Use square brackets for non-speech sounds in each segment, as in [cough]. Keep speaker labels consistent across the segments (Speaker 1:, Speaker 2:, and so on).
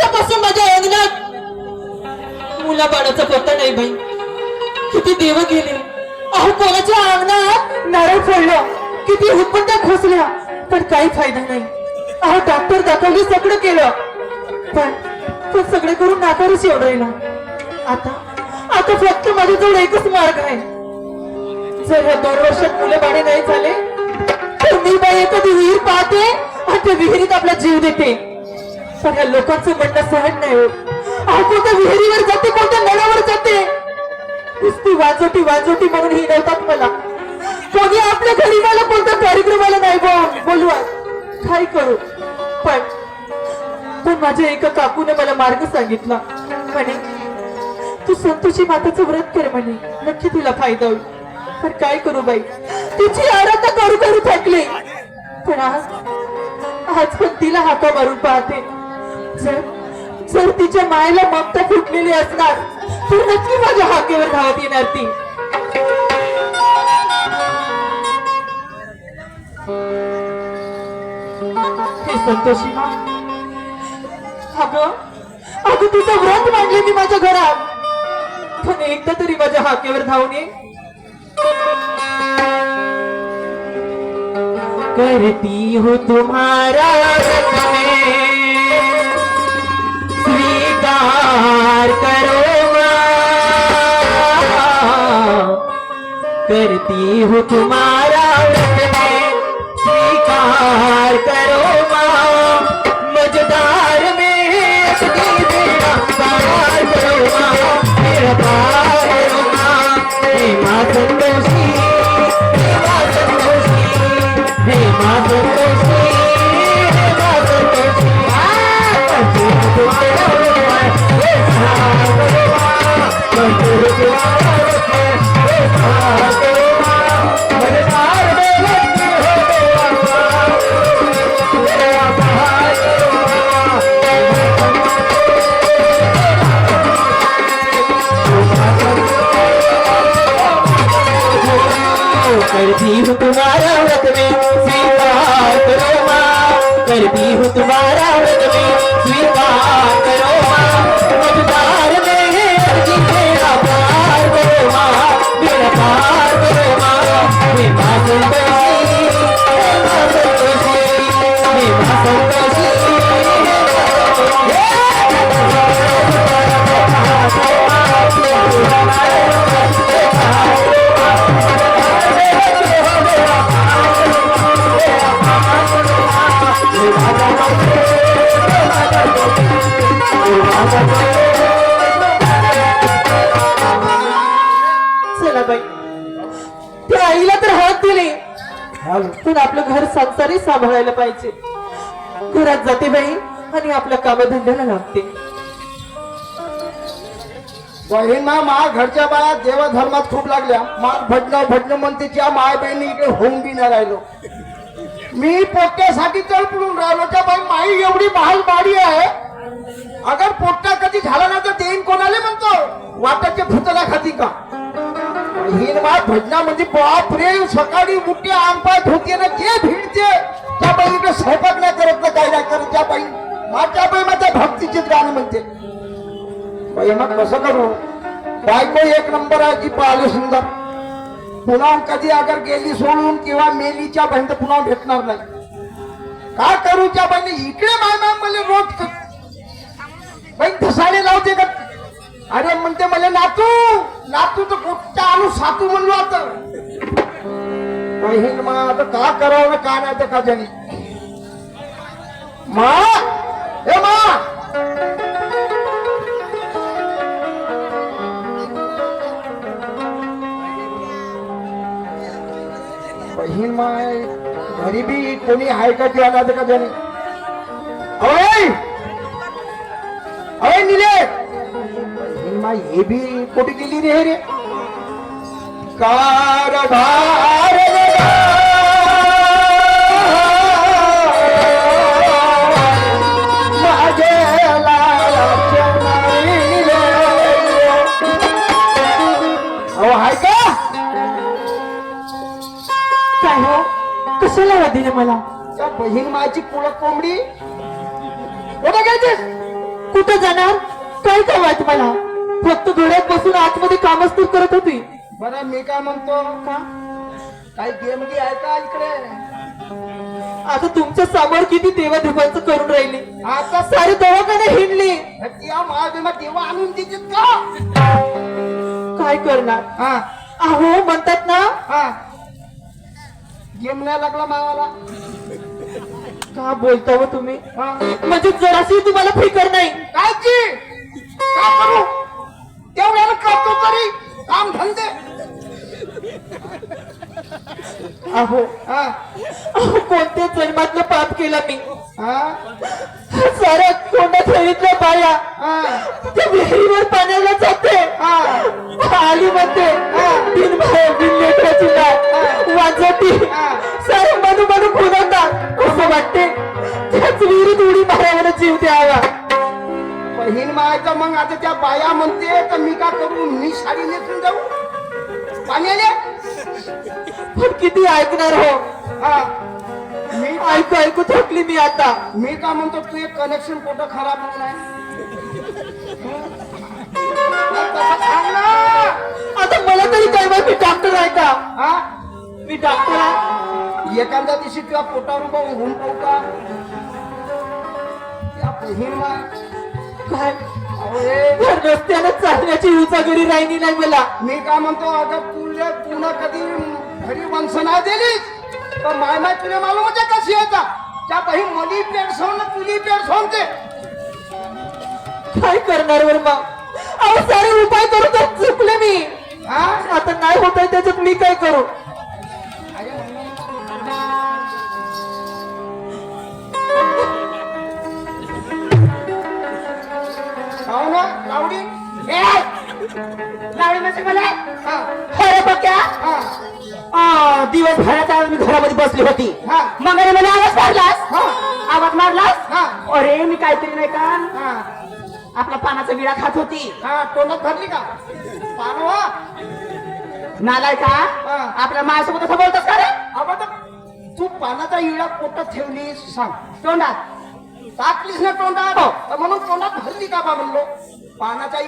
Speaker 1: वर्षापासून माझ्या अंगणात मुलाबाळाचा पत्ता नाही बाई. किती देव गेले. अहो कोणाच्या अंगणात नारळ फोडलं? किती उत्पन्न खोसल्या. पण काही फायदा नाही. अहो डॉक्टर दाखवले सगळं केलं. पण पण सगळे करून नाकारच एवढायला आता आता फक्त माझ्याजवळ एकच मार्ग आहे. जर ह्या दोन वर्षात मुलं बाळे नाही झाले तर मी बाई एखादी विहीर पाहते आणि त्या विहिरीत आपला जीव देते. पण या लोकांचं म्हणणं सहन नाही होत. हा कोणत्या विहिरीवर जाते कोणत्या नळावर जाते? नुसती वाजोटी वाजोटी म्हणून नव्हतात मला. कोणी आपल्या घरी मला कोणत्या कार्यक्रमाला नाही बोलवा काय करू. पण पण माझ्या एका काकूने मला मार्ग सांगितला. म्हणे तू संतोषी माताचं व्रत कर म्हणे. नक्की तुला फायदा होईल. पण काय करू बाई? तिची आराधना करू करू थकले. पण आज आज पण तिला हाका मारून पाहते. जर जर तिच्या मायला ममता फुटलेली असणार. तर नक्की माझ्या हाकेवर धावत येणार ती. हे संतोषी मा. अगं अगं तुझं व्रत मांडले मी माझ्या घरात. पण एकदा तरी माझ्या हाकेवर धावून ये. करती हो तुम्हारा करती हूँ तुम्हारा करती हूँ चला बाई. त्या आईला तर हात दिले. पण आपलं घर संसारी सांभाळायला पाहिजे. घरात जाते बाई आणि आपल्या कामधंद्याला लागते.
Speaker 2: बहिणा मा घरच्या बाया देवा धर्मात खूप लागल्या. मा भजन भजन म्हणते त्या माय बहिणी इकडे होऊन बी नाही राहिलो. मी पोट्यासाठी तळपडून राहिलो. त्या बाई माई एवढी महाल बाडी आहे. अगर पोट्टा कधी झाला ना तर देईन कोणाला म्हणतो? वाटाच्या भूताला खाती का? हिन माय भजनामध्ये बाप रे सकाळी उठते आंबा धुते ना जे भिडते त्या बाईकडे स्वयंपाक नाही करत ना काय नाही करत. त्या बाई माझ्या बाई माझ्या भक्तीचे गाणं म्हणते. बाई मग कसं करू? बायको एक नंबर आहे जी पाहिले सुंदर. पुन्हा कधी अगर गेली सोडून किंवा मेलीच्या बहीण तर पुन्हा भेटणार नाही. काय करू त्या बाईने? इकडे माय माय मला रोज बाई धसाडे लावते का अरे म्हणते मला नातू नातू तर कुठच्या आणू सातू म्हणलो आता. बहीण मा आता का करावं का नाही तर का जाणी. मा हे मा. बहीण माय घरी बी कोणी आहे का ती आता का त्याने अय अय निले हे बी कुठे गेली रे। कारभार माझे नाही रे. अहो हाय का?
Speaker 1: काय हो? कशाला दिले मला?
Speaker 2: बहीण मायची कुळक कोंबडी? कुठे
Speaker 3: जाणार? काय काय वाट मला? फक्त घोड्यात बसून आतमध्ये कामच तर करत होती.
Speaker 2: बरं मी काय म्हणतो?
Speaker 3: का?
Speaker 2: काही गेम गी आहे का इकडे?
Speaker 3: आता तुमच्यासमोर किती देवाधुपांचं करून राहिली?
Speaker 2: आता
Speaker 3: सारे दवाखाने हिंडली.
Speaker 2: महादेवा देवा आणून देतात का?
Speaker 3: काय करणार?
Speaker 2: हा.
Speaker 3: अहो म्हणतात ना
Speaker 2: हा. गेम नाही लागला मावाला.
Speaker 3: का बोलता हो तुम्ही?
Speaker 2: हा.
Speaker 3: म्हणजे जराशी तुम्हाला फिकर नाही.
Speaker 2: काय की काय करू? तेवढ्याला करतो तरी काम धंदे.
Speaker 3: अहो
Speaker 2: हा?
Speaker 3: अहो, कोणत्या जन्मातलं पाप केलं मी?
Speaker 2: हा?
Speaker 3: साऱ्या कोंडा खेळीतल्या बाया
Speaker 2: हा.
Speaker 3: त्या विहिरीवर पाण्याला जाते.
Speaker 2: हा.
Speaker 3: आली म्हणते बिन भाव बिन लेकराची लाट वाजवती. सारे मनू मनू खुदवतात असं वाटते? त्याच विहिरीत उडी मारायला जीव द्यावा.
Speaker 2: बहीण मायचं मग आता त्या बाया म्हणते तर मी का करू? मी साडी नेसून जाऊ. पाण्याले?
Speaker 3: पण किती ऐकणार हो?
Speaker 2: हा. मी
Speaker 3: ऐकू ऐकू थकली मी आता.
Speaker 2: मी का म्हणतो तू एक कनेक्शन कुठं खराब होऊ नये तसं सांग ना.
Speaker 3: आता मला तरी काय माहीत मी डॉक्टर आहे का?
Speaker 2: हा.
Speaker 3: मी डॉक्टर आहे?
Speaker 2: एखाद्या दिवशी तुझ्या पोटावर उभा होऊन पाहू का? त्या बहीण माय
Speaker 3: काय? या रस्त्यानं चालण्याची उचागरी राहिली नाही मला.
Speaker 2: मी काय म्हणतो अगं तुला तुला कधी घरी वंसना दिलीच तर माय माय तुला मालूम होते कशी येता त्या बहीण मली पेट सोन तुली पेट सोनते
Speaker 3: काय करणार वर मग अहो सारे उपाय करू तर चुकले मी.
Speaker 2: हा?
Speaker 3: आता नाही होत आहे त्याच्यात मी काय करू? दिवसभराचा मी घरामध्ये बसली होती.
Speaker 2: हा.
Speaker 3: मग मला आवाज मारलास?
Speaker 2: हा.
Speaker 3: आवाज मारलास?
Speaker 2: हा.
Speaker 3: अरे मी काहीतरी नाही का?
Speaker 2: हा.
Speaker 3: आपला पानाचा विडा खात होती.
Speaker 2: हा तोंडात भरली का? पानवा
Speaker 3: नालाय का?
Speaker 2: हा.
Speaker 3: आपल्या माझ्यासोबत असं बोलतोस का रे?
Speaker 2: तू पानाचा इळा पोटात ठेवलीस सांग.
Speaker 3: तोंडात.
Speaker 2: टाकलीस ना तोंडात?
Speaker 3: हो.
Speaker 2: म्हणून तोंडात भरली का बा म्हणलो? पानाचा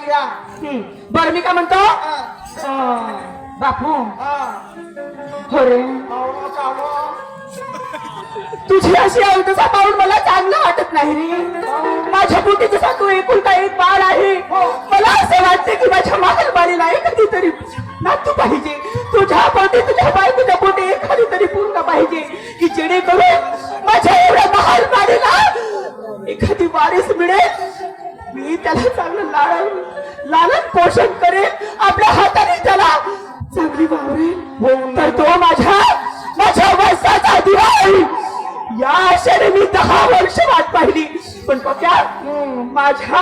Speaker 3: हम्म. बरं मी काय म्हणतो?
Speaker 2: हा.
Speaker 3: बापू.
Speaker 2: हा.
Speaker 3: अरे
Speaker 2: कावळा.
Speaker 3: तुझी अशी अवधसा पाहून मला चांगलं वाटत नाही रे. माझ्या जसा तू एकुलता एक बाळ आहे. माझ्या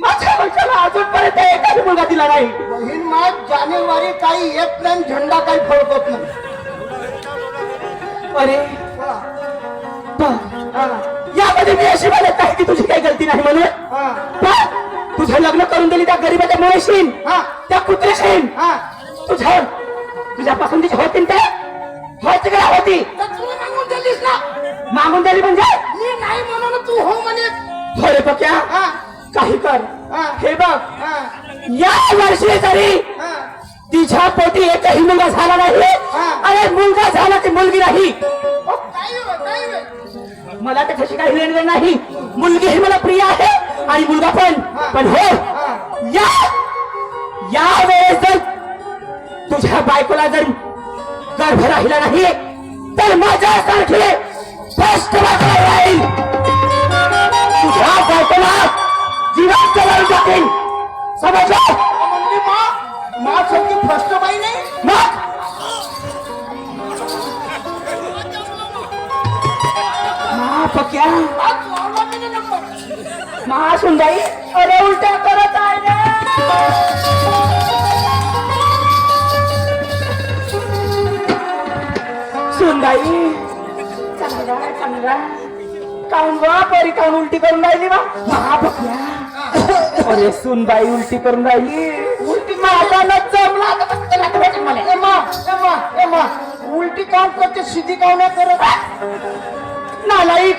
Speaker 3: माझ्या वंशाला अजूनपर्यंत एखादी मुलगा दिला नाही.
Speaker 2: बहीण माय जानेवारी काही येत नाही झेंडा काही फडकत नाही.
Speaker 3: अरे. यामध्ये मी अशी म्हणत नाही की तुझी काही गलती नाही म्हणून. तुझं लग्न करून दिली त्या गरीबाच्या मुळेशीन
Speaker 2: हा.
Speaker 3: त्या कुत्रेशीन
Speaker 2: हा.
Speaker 3: तुझ्या तुझ्या पसंतीची होती ते? होत. का होती
Speaker 2: मागून
Speaker 3: दिली म्हणजे?
Speaker 2: मी नाही म्हणून तू हो म्हणे
Speaker 3: अरे पक्या. काही कर
Speaker 2: हा.
Speaker 3: बघ. या वर्षी तरी. तिच्या पोटी एकही मुलगा झाला नाही. अरे मुलगा झाला ती मुलगी नाही. मला त्याच्याशी काही लेण देण नाही मुलगी ही मला प्रिय आहे आणि मुलगा पण. पण हो. या या वेळेस जर तुझ्या बायकोला जर गर्भ राहिला नाही तर माझ्यासारखे स्पष्ट राहील या बायकोला जीवात जळून जातील समजलं
Speaker 2: मा मा सगळी फर्स्ट बाई नाही
Speaker 3: मग मा पक्या अरे उलट्या करत आहे रे. सुंदाई चांगला चांगला काऊन वा परी काऊन उलटी करून राहिली वा अरे [laughs] सुनबाई उलटी करून राहिली उलटी माझ्याला जमला कसं मला.
Speaker 2: उलटी काम करते सिधी काम नाही करत
Speaker 3: नालाईक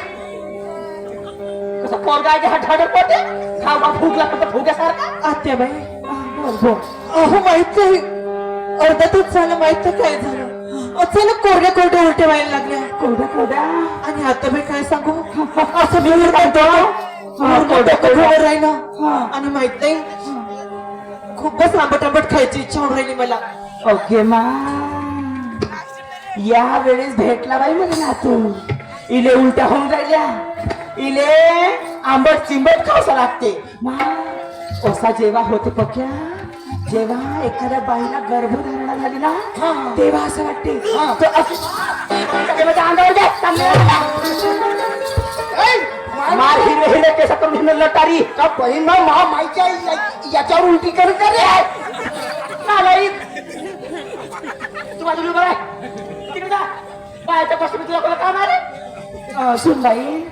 Speaker 3: तसा पोरगा आहे की हट हट पडते भुग्यासारखा
Speaker 1: आत्याबाई अहो माहीत नाही. अर्धा तास झालं माहीत काय झालं. अचानक कोरड्या कोरड्या उलट्या व्हायला लागल्या.
Speaker 3: कोरड्या कोरड्या.
Speaker 1: आणि आत्याबाई काय सांगू? [laughs] असं मी खबर राहिलं आणि माहीत नाही खूपच आंबट आंबट खायची इच्छा होऊन राहिली मला.
Speaker 3: ओके मा. या वेळेस भेटला बाई मला ना तू इले उलट्या होऊन राहिल्या. इले आंबट चिंबट खावसा लागते. मा असा जेव्हा होते पक्या. जेव्हा एखाद्या बाईला गर्भधारणा झाली ना तेव्हा असं वाटते. मार केस करून लटारी का बहीण मा माईच्या याच्यावर उलटी करून का रे नालायक. तू बाजूला उभा राह. तिकडे जा. बायाच्या पासून तुला काम आलं? सुनबाई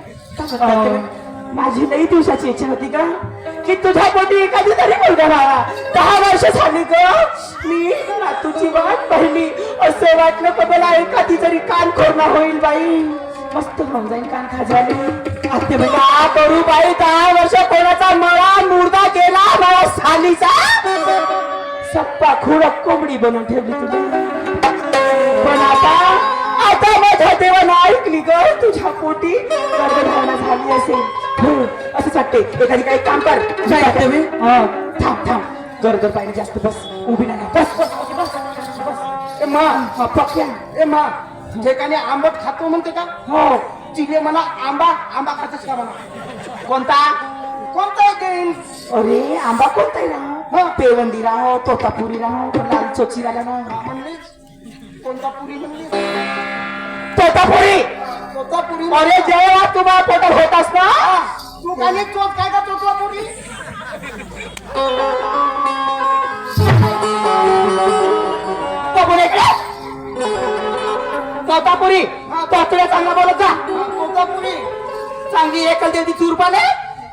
Speaker 3: माझी लई दिवसाची इच्छा होती का की तुझ्या पोटी एखादी तरी मुलगा राहा दहा वर्ष झाली ग. मी नातूची वाट पाहिली. असं वाटलं का मला एखादी तरी कान खोरणा होईल बाई. मस्त होऊन जाईल कान खाजाले आत्याबाई का करू बाई दहा वर्ष कोणाचा मळा मुर्दा गेला मला सालीचा. सप्पा खुडक कोंबडी बनवून ठेवली तुझी पण आता आता माझ्या देवानं ऐकली ग तुझ्या पोटी गर्भधारणा झाली असेल. असंच वाटते एखादी काही काम कर.
Speaker 1: काय
Speaker 3: हा, थांब थांब. गरगर पाहिजे जास्त. बस. उभी नाही. बस बस बस, बस. ए मा पक्या ए मा ठिकाणी आंबट खातो म्हणते का? हो. तिने मला आंबा आंबा खातच का म्हणा? कोणता? कोणता देईन अरे आंबा कोणता राह पेवंदी राह तोतापुरी राह लाल चोची राहा ना कोणता पुरी म्हणली तोतापुरी! तोतापुरी अरे जेव्हा तुम्हाला पोटात होत असता तू काय चोच काय का तोतापुरी तोतापुरी तोतड्या चांगला बोलत जा. तोतापुरी चांगली एकल देवती चुरपाने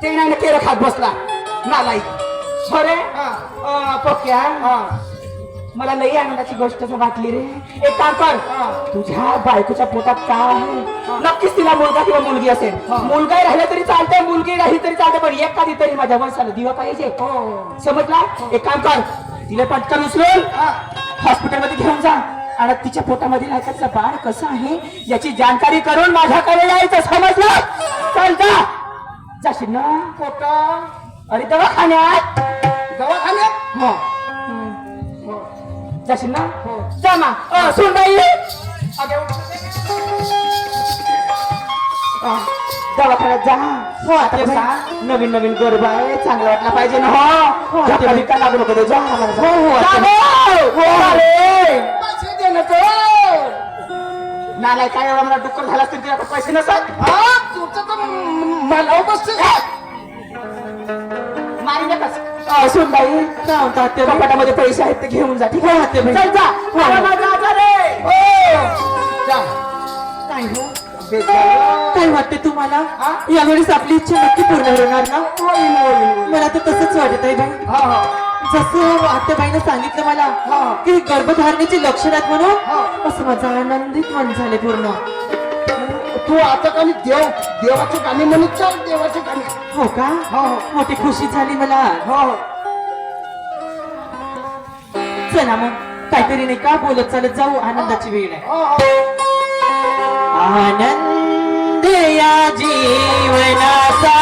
Speaker 3: ते नाही केलं खात बसला. नालाई अरे पक्या मला लई आनंदाची गोष्ट वाटली रे. एक काम कर तुझ्या बायकोच्या पोटात काय आहे? नक्कीच तिला मुलगा किंवा मुलगी असेल. मुलगा राहिला तरी चालतंय मुलगी राहिली तरी चालते पण एखादी तरी माझ्या वंशाला दिवा पाहिजे समजला? एक काम कर तिला पटकन उचलून हॉस्पिटलमध्ये घेऊन जा. आणि तिच्या पोटामधील ऐकायचं बाळ कसं आहे याची जानकारी करून माझ्याकडे यायचं समजलं? चल जा. जाशील ना? पोटा. अरे दवाखान्यात. दवाखान्यात? हो. जाशील ना? जा मा अ, सुन बाई. अ, दवाखान्यात जा. हो आता कसं नवीन नवीन गरबा आहे. चांगला वाटला पाहिजे ना हो. नको देऊ. जा हो हो नालाय काय एवढा मला डुक्कर झाला असतील तुझ्याकडे पैसे नसत मला मारी नकस सुन बाई
Speaker 1: काय म्हणता आत्याबाई
Speaker 3: कपाटामध्ये पैसे आहेत ते घेऊन जा ठीक
Speaker 1: हो,
Speaker 3: आहे. चल जा मला हो. जा.
Speaker 1: काय हो. काय वाटते तुम्हाला
Speaker 3: हा?
Speaker 1: यावेळेस आपली इच्छा नक्की पूर्ण होणार ना
Speaker 3: होईल, होईल.
Speaker 1: मला तर तसंच वाटत आहे बाई
Speaker 3: हा, हा.
Speaker 1: जसं आत्याबाईनं सांगितलं मला
Speaker 3: हा.
Speaker 1: की गर्भधारणेची लक्षणात
Speaker 3: हा.
Speaker 1: म्हणून असं माझं आनंदित मन झाले पूर्ण
Speaker 3: तू आता काही देव देवाची गाणी म्हणत चाल देवाची गाणी.
Speaker 1: हो का?
Speaker 3: हो, हो.
Speaker 1: मोठी खुशी झाली मला.
Speaker 3: हो हो.
Speaker 1: चला मग. काहीतरी नाही का? बोलत चालत जाऊ. आनंदाची वेळ आहे.
Speaker 3: हो, हो.
Speaker 1: आनंद या जीवनाचा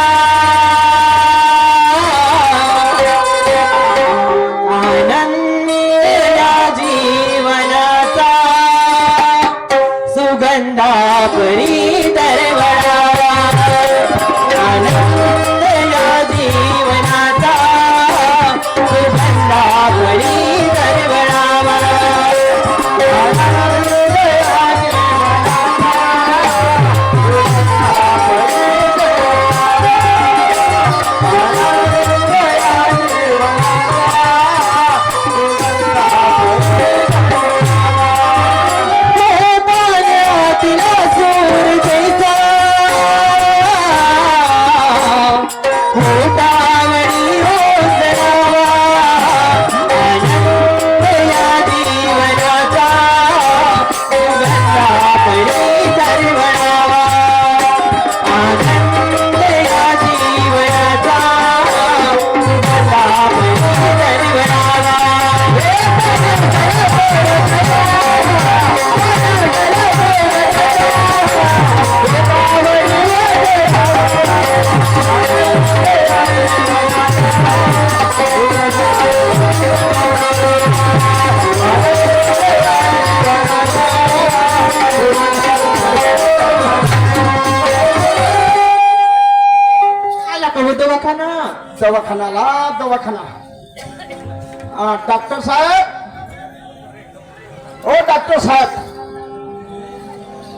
Speaker 2: डॉक्टर साहेब.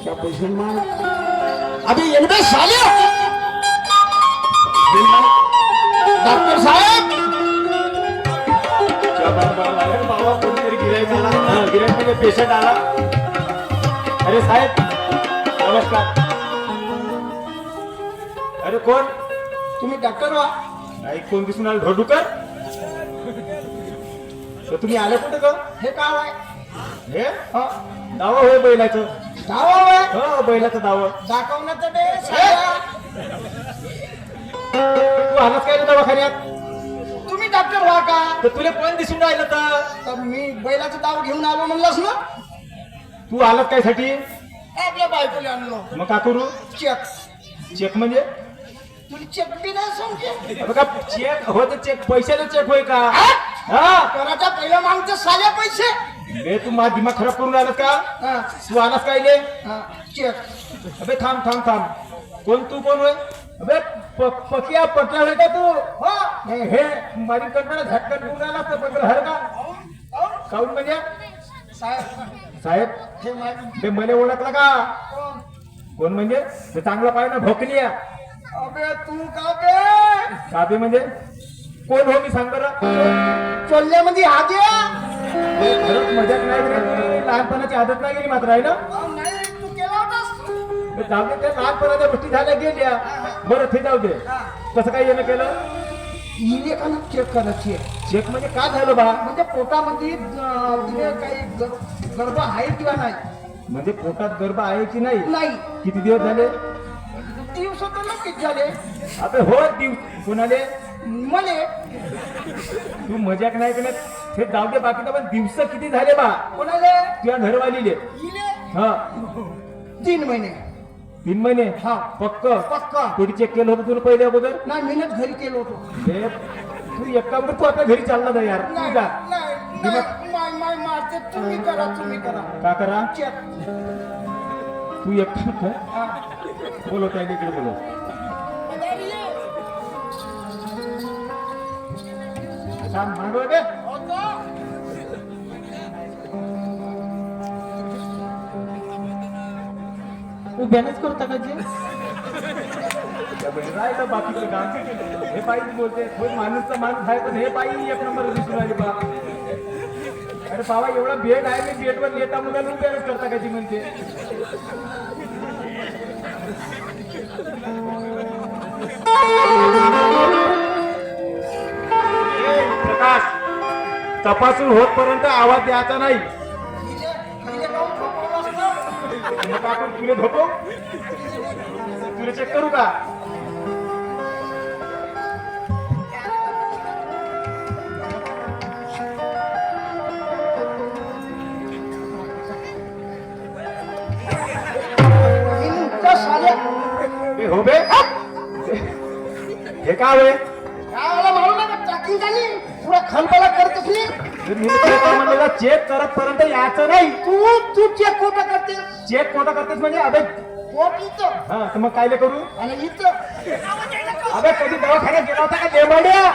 Speaker 2: क्या मार अभी एकदा साले डॉक्टर साहेब.
Speaker 4: बाबा कोणतरी गिरायक आला गिरायक म्हणजे पेशंट आला अरे साहेब नमस्कार। अरे कोण
Speaker 2: तुम्ही डॉक्टर व्हा
Speaker 4: नाही कोण दिसून आलं ढोडुकर तुम्ही आले कुठे का
Speaker 2: हे काय आहे.
Speaker 4: हे?
Speaker 2: हा,
Speaker 4: दावा होय बैलाचं.
Speaker 2: नाव आहे
Speaker 4: हो बैलाचं दावा.
Speaker 2: दाखवण्याचं ते साल्या.
Speaker 4: तू आलाच काय रे दवाखान्यात?
Speaker 2: तुम्ही डॉक्टर व्हा का?
Speaker 4: तर तुला कोण दिसून राहिलं तर?
Speaker 2: तर मी बैलाचं दाव घेऊन आलो म्हणलास ना?
Speaker 4: तू आलात काय साठी
Speaker 2: आपल्या बायकोला आणलो.
Speaker 4: मग का करू?
Speaker 2: चेक
Speaker 4: चेक म्हणजे?
Speaker 2: तुला चेक बी नाही समजे
Speaker 4: बघा चेक हो तर चेक पैशाने चेक होय का? हा?
Speaker 2: कराच्या पहिल्या मागचे साले पैसे.
Speaker 4: बे तू माझा दिमाग खराब करून राहिला का?
Speaker 2: हा,
Speaker 4: तू आलास काय ले?
Speaker 2: हा, चेक.
Speaker 4: अबे थांब थांब थांब. कोण तू कोण होय? अबे प- पकिया पटला होय का तू?
Speaker 2: हो?
Speaker 4: हे माझी कंटाळा झटकन घेऊन आला तर पत्र हर का? काऊन म्हणजे
Speaker 2: साहेब.
Speaker 4: साहेब
Speaker 2: हे माझं
Speaker 4: ते मला ओळखला का?
Speaker 2: कोण?
Speaker 4: कोण म्हणजे? ते चांगला पाहिजे ना भोकली
Speaker 2: अबे तू का बे?
Speaker 4: काबे म्हणजे? कोण हो मी सांग बरं?
Speaker 2: चोल्ल्यामध्ये हाजे?
Speaker 4: हे खरंच मजाक नाही रे तुला लहानपणाची आदत नाही गेली मात्र आहे ना?
Speaker 2: नाही तू केला होतास
Speaker 4: ते. जाऊ दे त्या लहानपणाच्या गोष्टी झाल्या गेल्या. बरं ते जाऊ दे. कसं काय येणं केलं?
Speaker 2: इले का चेक करा चेक
Speaker 4: चेक म्हणजे का झालं बा?
Speaker 2: म्हणजे पोटामध्ये तिने काही गर्भ आहे किंवा नाही?
Speaker 4: म्हणजे पोटात गर्भ आहे की नाही?
Speaker 2: नाही.
Speaker 4: किती दिवस झाले?
Speaker 2: दिवस झाले?
Speaker 4: आता हो दिवस कोणाले?
Speaker 2: मले.
Speaker 4: तू मजाक नाही केलं हे जाऊ दे बाकी पण दिवस किती झाले बा?
Speaker 2: कोणाले?
Speaker 4: तुझ्या घरवालीले.
Speaker 2: इले?
Speaker 4: हा.
Speaker 2: तीन महिने.
Speaker 4: तीन महिने?
Speaker 2: हा.
Speaker 4: पक्क?
Speaker 2: पक्का.
Speaker 4: कोणी चेक केलं होतं तुला पहिले अगोदर?
Speaker 2: नाही मीनच घरी केलो होतो.
Speaker 4: हे, तू एक काम कर तू आता घरी चालला नाही यार. तू
Speaker 2: नाही
Speaker 4: जा.
Speaker 2: नाही, नाही, माय माय मारते. तुम्ही करा तुम्ही करा.
Speaker 4: का करा?
Speaker 2: चेक
Speaker 4: तू एक काम कर.
Speaker 2: हा.
Speaker 4: बोलो त्या इकडे बोलो मागं दे.
Speaker 3: उभ्यानच करता का जे
Speaker 4: त्या राहिलं बाकीचं काम हे पाहिजे बोलते तो माणूसचा माणूस आहे पण हे बाई एक नंबर दिसून राहिली बा अरे बाबा एवढा बेड आहे मी बेड येता मुलाला उभ्याच करता का ती म्हणते तपासून होतपर्यंत आवाज द्यायचा नाही. आपण तुला धोको. तुला चेक करू का? हो बे हे काय होय
Speaker 2: मारू नका झाली पुरा खलबला करत
Speaker 4: चेक म्हणलेला चेक करतपर्यंत यायचं नाही.
Speaker 2: तू तू चेक कोटा करते?
Speaker 4: चेक कोणता करतेस म्हणजे अबे.
Speaker 2: पोट इथं.
Speaker 4: हा तर मग कायले करू?
Speaker 2: आणि इथं.
Speaker 4: अबे कधी दवाखान्यात गेला होता का देवाड्या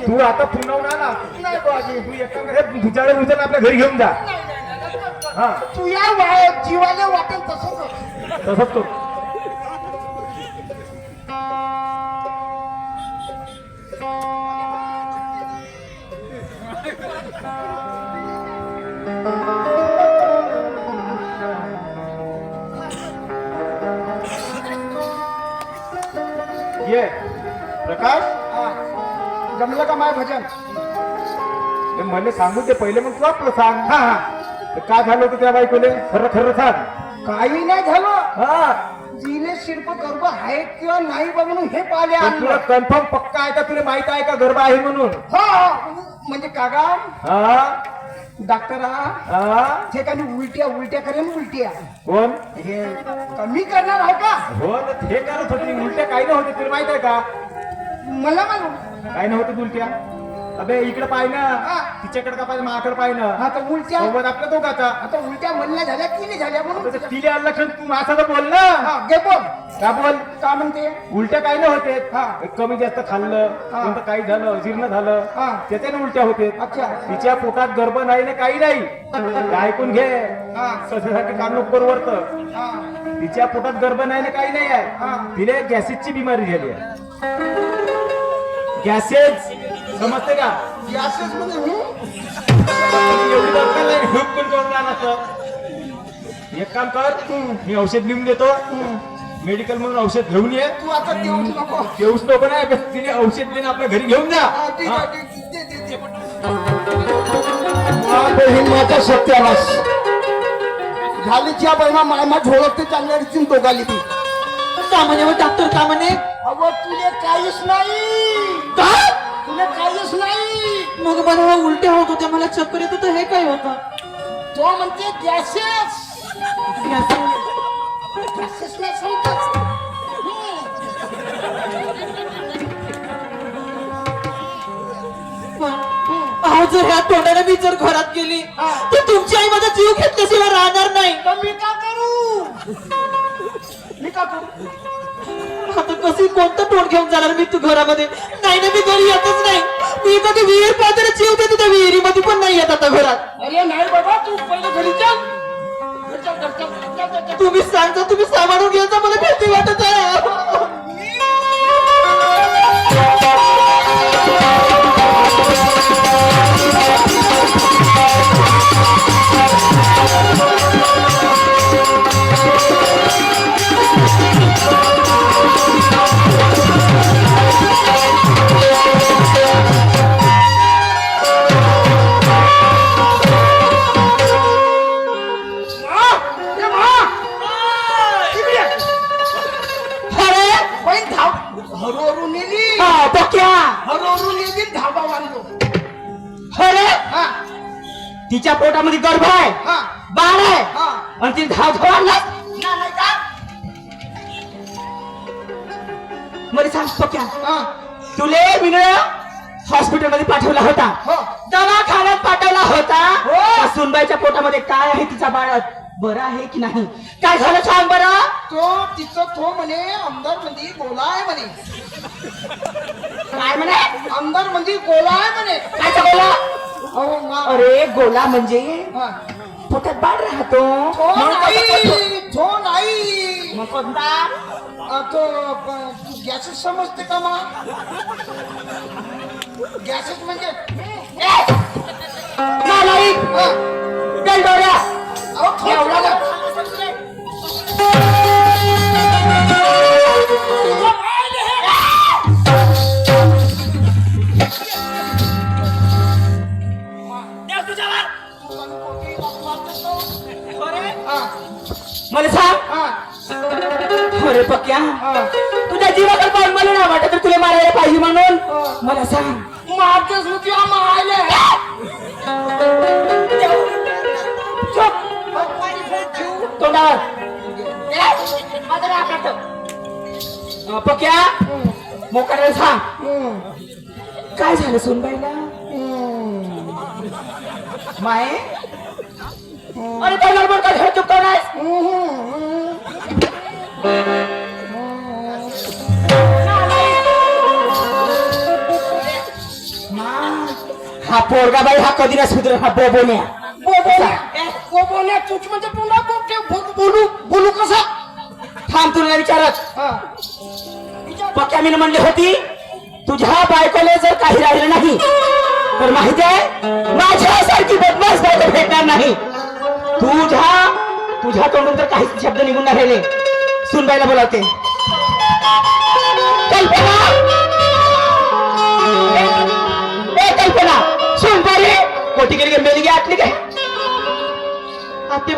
Speaker 2: ते
Speaker 4: आता पुन्हा आला.
Speaker 2: नाही बाजी
Speaker 4: तू एक भुजाळे भुजाला आपल्या घरी घेऊन जा. हा.
Speaker 2: तू या वा- जीवाला वाटेल तसं कर.
Speaker 4: तसंच करू. प्रकाश.
Speaker 2: जमलं का माय भजन?
Speaker 4: मला सांगू दे पहिले मग तू आपलं सांग. हा हा. तर काय झालं होतं त्या बायकोले? खरं खरं सांग.
Speaker 2: काही नाही झालं.
Speaker 4: हा.
Speaker 2: जिले शिल्प गर्भ आहे किंवा नाही बघ म्हणून हे पाहिले
Speaker 4: पण तुला
Speaker 2: आणलं
Speaker 4: कन्फर्म पक्का आहे का? तुला माहीत आहे का गर्भ आहे म्हणून?
Speaker 2: हो. म्हणजे काका
Speaker 4: हा.
Speaker 2: डॉक्टर
Speaker 4: हा.
Speaker 2: उलट्या उलट्या करेन उलट्या.
Speaker 4: कोण?
Speaker 2: हे कमी करणार आहे का?
Speaker 4: हो ना ते करत होती. उलट्या काही नव्हते तुला माहीत आहे का?
Speaker 2: मला मालूम
Speaker 4: काय नव्हतं उलट्या? अबे इकडे पाय ना.
Speaker 2: हा.
Speaker 4: तिच्याकडे का पाहिजे माझ्याकडे पाय ना.
Speaker 2: हा तर उलट्या
Speaker 4: सोबत आपल्या दोघाचा
Speaker 2: आता. उलट्या म्हणल्या झाल्या की नाही झाल्या म्हणून.
Speaker 4: अबे, ते तिले आलं लक्षण तू माझा तर बोल ना.
Speaker 2: हा घे बोल.
Speaker 4: का बोल?
Speaker 2: का म्हणते?
Speaker 4: उलट्या नाही होते.
Speaker 2: हा.
Speaker 4: कमी जास्त खाल्लं.
Speaker 2: हा.
Speaker 4: कोणतं काही झालं जीर्ण झालं.
Speaker 2: हा.
Speaker 4: त्याच्याने उलट्या होते.
Speaker 2: अच्छा.
Speaker 4: तिच्या पोटात गर्भ नाही ना काही नाही. ऐकून घे.
Speaker 2: हा.
Speaker 4: सध्यासाठी कान बरोबर
Speaker 2: हा.
Speaker 4: तिच्या पोटात गर्भ नाही ना काही नाही
Speaker 2: हा.
Speaker 4: आहे तिने गॅसेसची बिमारी झाली आहे. गॅसेस समजते का?
Speaker 2: असंच म्हणजे हं?
Speaker 4: एवढी दरकार नाही खूप पण करून राहणार असं. एक काम कर मी औषध लिहून देतो. मेडिकल मधून औषध घेऊन ये.
Speaker 2: तू आता देऊच नको.
Speaker 4: देऊच नको नाही तिने औषध देणं आपल्या घरी घेऊन जा.
Speaker 2: माझा सत्यानाश. झाली ज्या बहिणा मायमा झोळकते चांगल्या रीतीने दोघाली ती.
Speaker 3: का म्हणे हो डॉक्टर का म्हणे
Speaker 2: अगं तुले काहीच नाही.
Speaker 3: का?
Speaker 2: तुले काहीच नाही.
Speaker 3: मग मला उलट्या होत होत्या मला चक्कर येत होतं. हे काय होतं?
Speaker 2: तो म्हणते गॅसेस सांगतात
Speaker 3: अहो जर ह्या तोंडाने मी जर घरात गेली तर तुमची आई माझा जीव घेतल्याशिवाय राहणार नाही.
Speaker 2: मी का करू? मी का करू?
Speaker 3: कशी कोणतं तोंड घेऊन जाणार मी तू घरामध्ये? नाही ना मी घरी येतच नाही. मी इथं ती विहीर पाहते जीव देते त्या विहिरीमध्ये पण नाही येत आता घरात.
Speaker 2: अरे नाही बाबा तू पहिले घरी चल घरी चल, घरी चल, घरी चल, घरी चल.
Speaker 3: तुम्ही सांगता तुम्ही सांभाळून घ्यायचा मला भीती वाटत आहे. हा. तिच्या पोटामध्ये गर्भ आहे.
Speaker 2: हा.
Speaker 3: बाळ आहे.
Speaker 2: हा.
Speaker 3: आणि ती धाव धाव आणलास
Speaker 2: ना नाही का
Speaker 3: मला सांग पक्या.
Speaker 2: हा.
Speaker 3: तुले मी हॉस्पिटलमध्ये पाठवला होता.
Speaker 2: हो.
Speaker 3: दवाखान्यात पाठवला होता.
Speaker 2: हो.
Speaker 3: सुनबाईच्या पोटामध्ये काय आहे तिच्या बाळात? बरं आहे की नाही काय झालं सांग बरं
Speaker 2: तो तिचं तो म्हणे आमदार मंदी गोला आहे म्हणे
Speaker 3: काय म्हणे
Speaker 2: आमदार मंदी गोला आहे म्हणे
Speaker 3: काय बोला
Speaker 2: अहो मा
Speaker 3: अरे गोला म्हणजे
Speaker 2: हा.
Speaker 3: पोटात बाळ राहतो
Speaker 2: तो
Speaker 3: म्हणून.
Speaker 2: नाही तो नाही
Speaker 3: मग कोणता
Speaker 2: आ, तो प- तू गॅसेस समजते का मा गॅसेस म्हणजे
Speaker 3: ए! नालायक!
Speaker 2: हा.
Speaker 3: मला सांग अरे पक्या तुझ्या जीवाकडे पाहून मला ना वाटत तर तुला मारायला पाहिजे म्हणून मला सांग
Speaker 2: मारतेस ना तुला मारायला
Speaker 3: तोंडावर पक्या? सांग काय झालं सोनबाईला? माय? अरे गडबड कर हे हा पोरगा बाई हा कधी ना सुधर हा बोबोन्या.
Speaker 2: बोबोल्या तूच म्हणजे पुन्हा बोलते बोलू बोलू कसा?
Speaker 3: थांब तुला विचारत
Speaker 2: हा.
Speaker 3: पक्या मी म्हणली होती तुझ्या बायकोले जर काही राहिलं नाही तर माहिती आहे माझ्यासारखी बदमाश बायको भेटणार नाही. तुझ्या तुझ्या तोंडून तर काहीच शब्द निघून नाही राहिले. सुनबाईला बोलावते. कल्पना! ए, कल्पना! सुनबाई कोटी गेली मेली गे आटली काय? आते